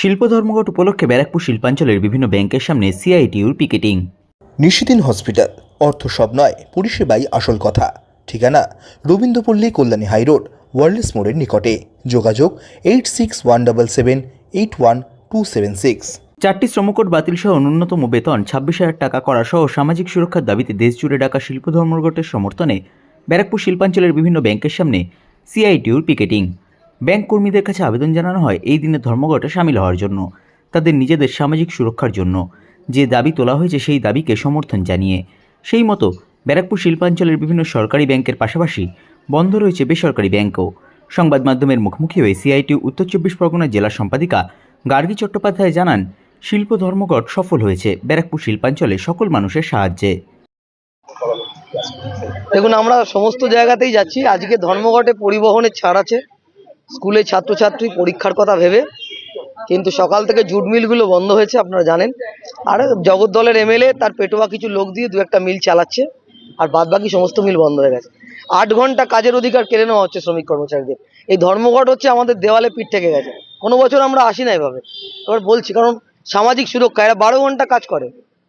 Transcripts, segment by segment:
শিল্প ধর্মঘট উপলক্ষে ব্যারাকপুর শিল্পাঞ্চলের বিভিন্ন ব্যাংকের সামনে সিআইটিউর পিকেটিং। নিশিদিন হসপিটাল অর্থ সব নয় পরিষেবাই আসল কথা। ঠিকানা রবীন্দ্রপল্লী কল্যাণী হাইরোড ওয়ার্ল্ডস মোড়ের নিকটে। যোগাযোগ eight six one double seven eight one two seven six. চারটি শ্রমকোট বাতিল সহ ন্যূনতম বেতন ছাব্বিশ হাজার টাকা করা সহ সামাজিক সুরক্ষার দাবিতে দেশজুড়ে ডাকা শিল্প ধর্মঘটের সমর্থনে ব্যারাকপুর শিল্পাঞ্চলের বিভিন্ন ব্যাংকের সামনে সিআইটিউর পিকেটিং। ব্যাংক কর্মীদের কাছে আবেদন জানানো হয় এই দিনে ধর্মঘটে সামিল হওয়ার জন্য, তাদের নিজেদের সামাজিক সুরক্ষার জন্য। যে দাবি তোলা হয়েছে সেই দাবিকে সমর্থন জানিয়ে। সেই মতো ব্যারাকপুর শিল্পাঞ্চলের বিভিন্ন সরকারি ব্যাংকের পাশাপাশি বন্ধ রয়েছে বেসরকারি ব্যাংকও। সংবাদ মাধ্যমের মুখোমুখি হয়ে সিআইটিউ উত্তর চব্বিশ পরগনা জেলা সম্পাদিকা গার্গী চট্টোপাধ্যায় জানান, শিল্প ধর্মঘট সফল হয়েছে ব্যারাকপুর শিল্পাঞ্চলে সকল মানুষের সাহায্যে। দেখুন, আমরা সমস্ত জায়গাতেই যাচ্ছি। আজকে ধর্মঘটে পরিবহনের ছাড় আছে। স্কুলে ছাত্রছাত্রী পরীক্ষার কথা ভেবে, কিন্তু সকাল থেকে জুট মিলগুলো বন্ধ হয়েছে, আপনারা জানেন। আর জগদ্দলের এমএলএ, তার পেটোয়া কিছু লোক দিয়ে দু একটা মিল চালাচ্ছে, আর বাদ বাকি সমস্ত মিল বন্ধ হয়ে গেছে। আট ঘণ্টা কাজের অধিকার কেড়ে নেওয়া হচ্ছে শ্রমিক কর্মচারীদের। এই ধর্মঘট হচ্ছে আমাদের দেওয়ালে পিঠ থেকে গেছে। কোনো বছর আমরা আসি না এভাবে। এবার বলছি, কারণ সামাজিক সুরক্ষা, এরা বারো ঘণ্টা কাজ করে।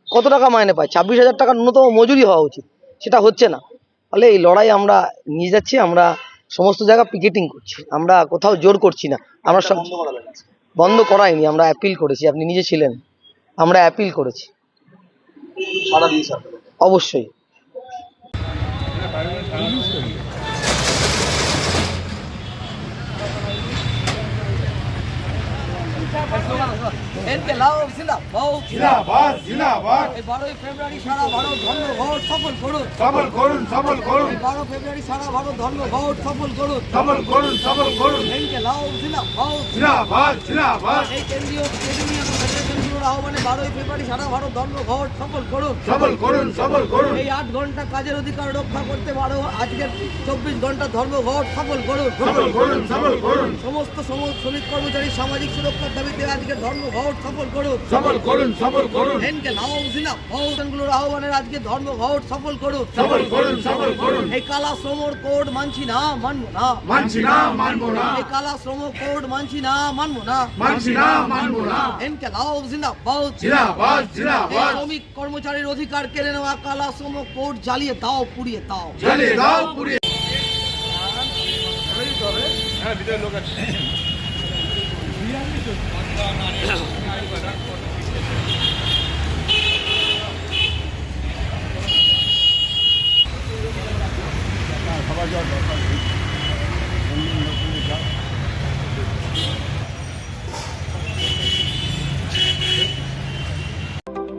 কত টাকা মাইনে পায়? ছাব্বিশ হাজার টাকা ন্যূনতম মজুরি হওয়া উচিত। সেটা হচ্ছে না। ফলে এই লড়াই আমরা নিয়ে যাচ্ছি, আমরা সমস্ত জায়গা পিকেটিং করছি। আমরা কোথাও জোর করছি না। আমরা সব বন্ধ করাইনি আমরা অ্যাপিল করেছি। আপনি নিজে ছিলেন। আমরা অ্যাপিল করেছি। অবশ্যই। জিন্দাবাদ জিন্দাবাদ বারোই ফেব্রুয়ারি সারা ভারত ধর্মঘট সফল করুন। সফল করুন সফল করুন। বারো ফেব্রুয়ারি সারা ভারত ধর্মঘট সফল করুন। সফল করুন সফল করুন। লাও জিন্দাবাদ। জিন্দাবাদ জিন্দাবাদ। এই কেন্দ্রীয় কেন্দ্রীয় আহ্বানে বারোই ফেব্রুয়ারি সারা ভারত ধর্মঘট সফল করুন। সফল করুন সফল করুন। এই আট ঘণ্টা কাজের অধিকার রক্ষা করতে পারো আজকের চব্বিশ ঘণ্টা ধর্মঘট সফল করুন। সফল করুন সফল করুন। সমস্ত শ্রমিক কর্মচারী সামাজিক সুরক্ষার দাবিতে আজকে ধর্মঘট সফল করুন। সফল করুন সফল করুন। হেনকে নাও জিনা বহুজনগুলোর আহ্বানের আজকে ধর্মঘট সফল করুন। সফল করুন সফল করুন। এই কালা শ্রমর কোড মানছি না মানবো না। মানছি না মানবো না। এই কালা শ্রম কোড মানছি না মানবো না। মানছি না মানবো না। হেনকে নাও জিনা বহুত জিন্দাবাদ জিন্দাবাদ। শ্রমিক কর্মচারীর অধিকার কেড়ে নেওয়া কালা শ্রম কোড জ্বালিয়ে দাও পুড়িয়ে দাও। জ্বালিয়ে দাও পুড়িয়ে